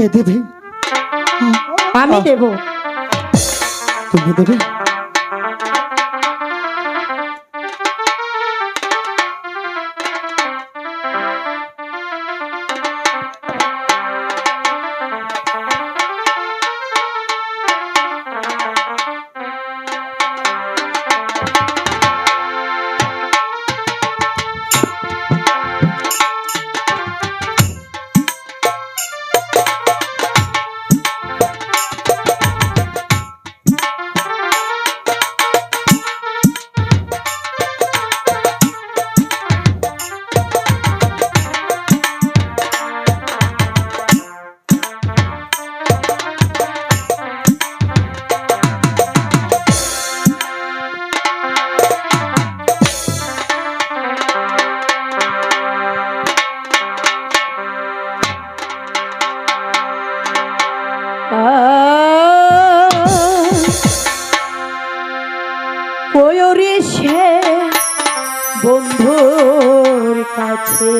কে দেবে। আমি দেবো। তুমি দেবে? কয়রে সে বন্ধুর কাছে।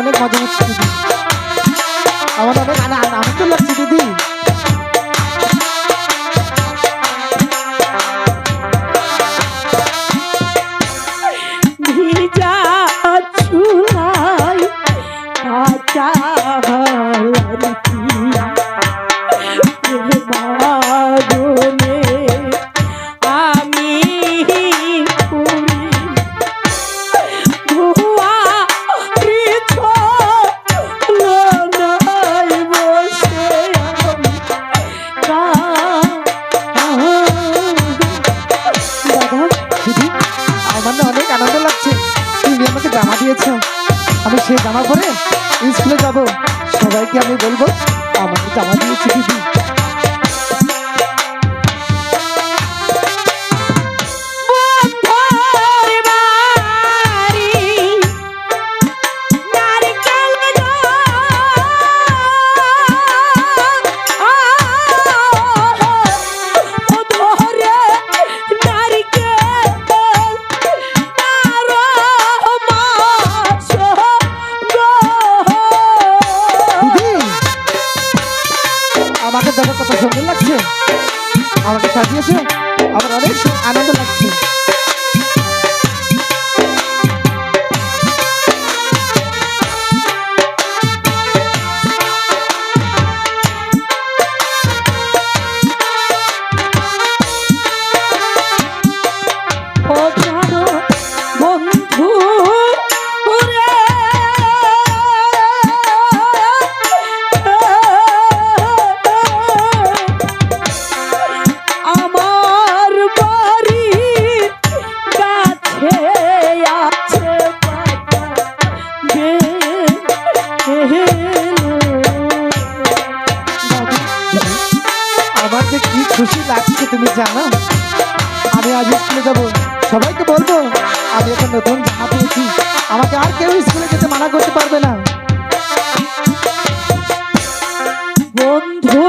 অনেক মজা হচ্ছে আমার অনেক আমি তো লাগছি দিদি। আমার যে কি খুশি লাগছে তুমি জানো? আমি আজ স্কুলে যাব। সবাইকে বলব, আমি এখন নতুন জামা পেয়েছি আমাকে আর কেউ স্কুলে যেতে মানা করতে পারবে না। বন্ধু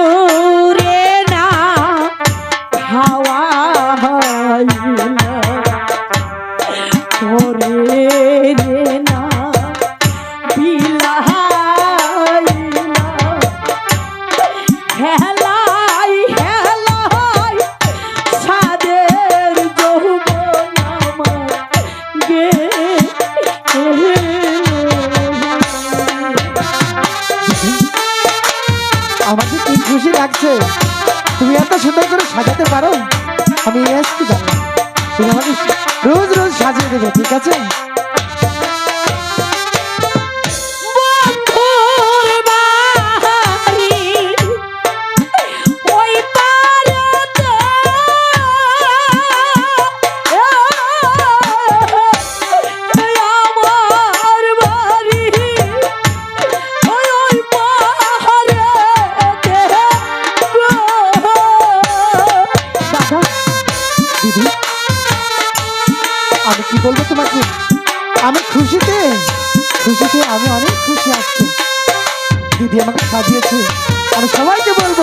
সবাইকে বলব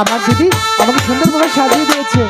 আমার দিদি আমাকে সুন্দরভাবে সাজিয়ে দিয়েছে।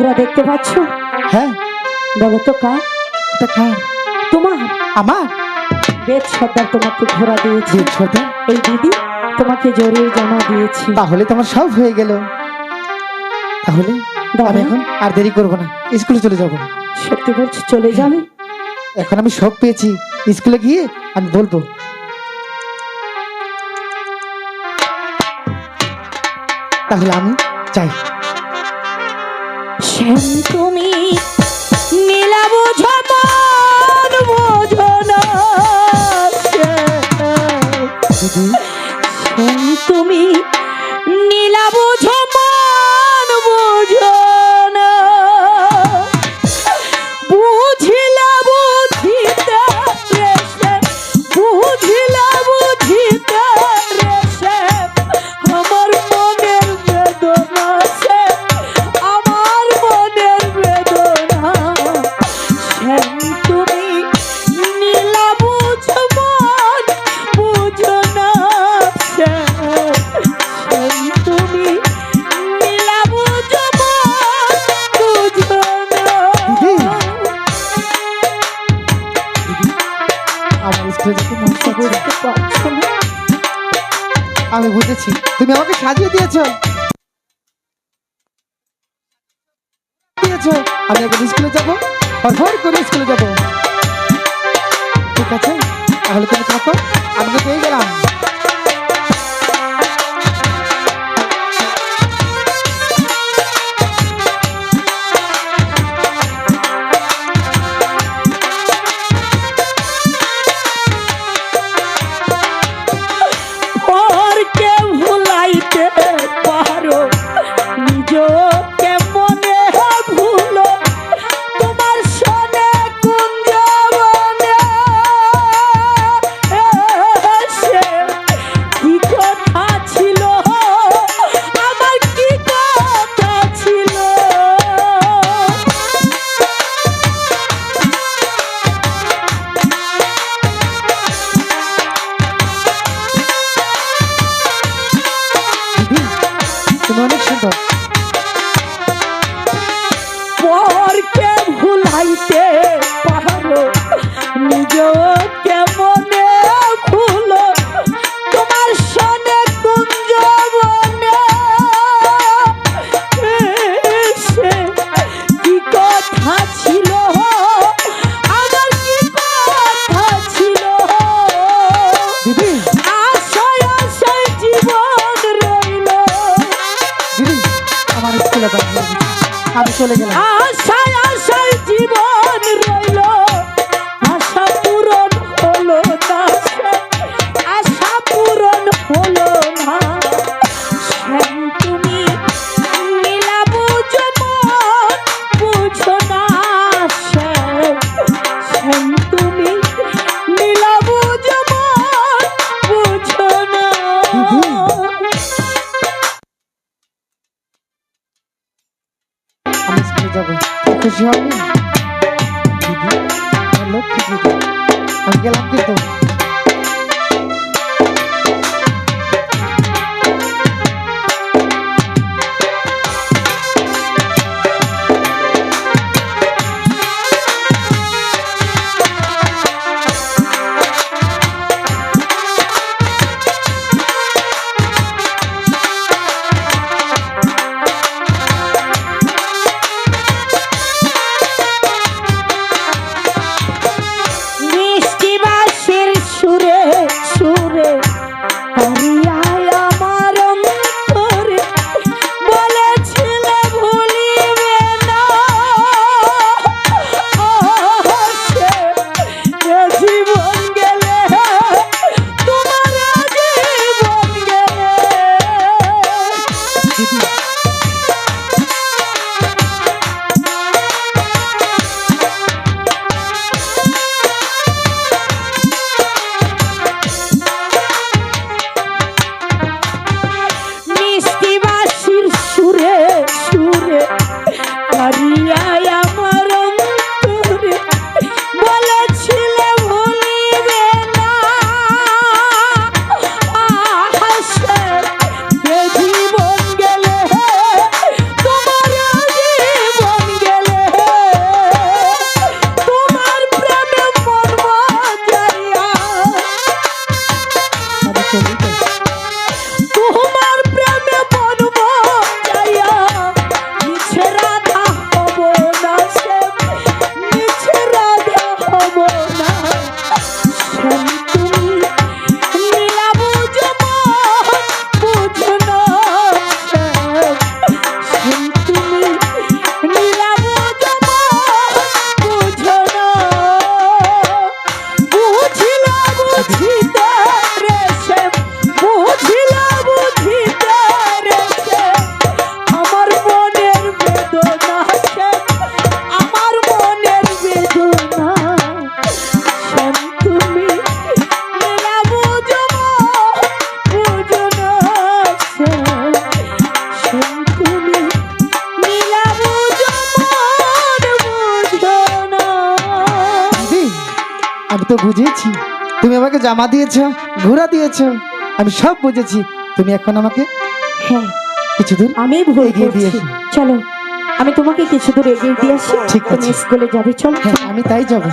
ঘোড়া দেখতে পাচ্ছ? হ্যাঁ। বলো তো কার? কার? তোমার? আমার? বেদ সর্দার তোমাকে ঘোড়া দিয়েছে। এই দিদি তোমাকে জড়িয়ে দিয়েছি। তাহলে তোমার সব হয়ে গেল। তাহলে আমি এখন আর দেরি করব না। স্কুলে চলে যাব। সত্যি বলছি চলে যাবে? এখন আমি সব পেয়েছি। স্কুলে গিয়ে আমি বলব। তাহলে আমি চাই শ্যাম তুমি নীলা বুঝো মন বুঝো না তুমি নীলা বুঝো আমি বুঝেছি, তুমি আমাকে সাজিয়ে দিয়েছ। দিয়েছ, আমি একবার স্কুলে যাব ভর করে স্কুলে যাব। ঠিক আছে? তাহলে তুমি থাকো, আমি তো পেয়ে গেলাম। চলে গেলাম। বুঝেছি। তুমি আমাকে জামা দিয়েছ ঘোরা দিয়েছ। আমি সব বুঝেছি। তুমি এখন আমাকে হ্যাঁ কিছু দূর আমি ভুল এগিয়ে দিয়েছি। চলো আমি তোমাকে কিছু দূর এগিয়ে দিয়ে আসি। ঠিক তুমি আছে। স্কুলে যাবে চল হ্যাঁ আমি তাই যাব।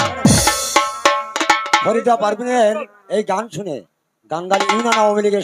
ফরিদা পারভিনের এই গান শুনে গান ইউনিয়ন আওয়ামী লীগের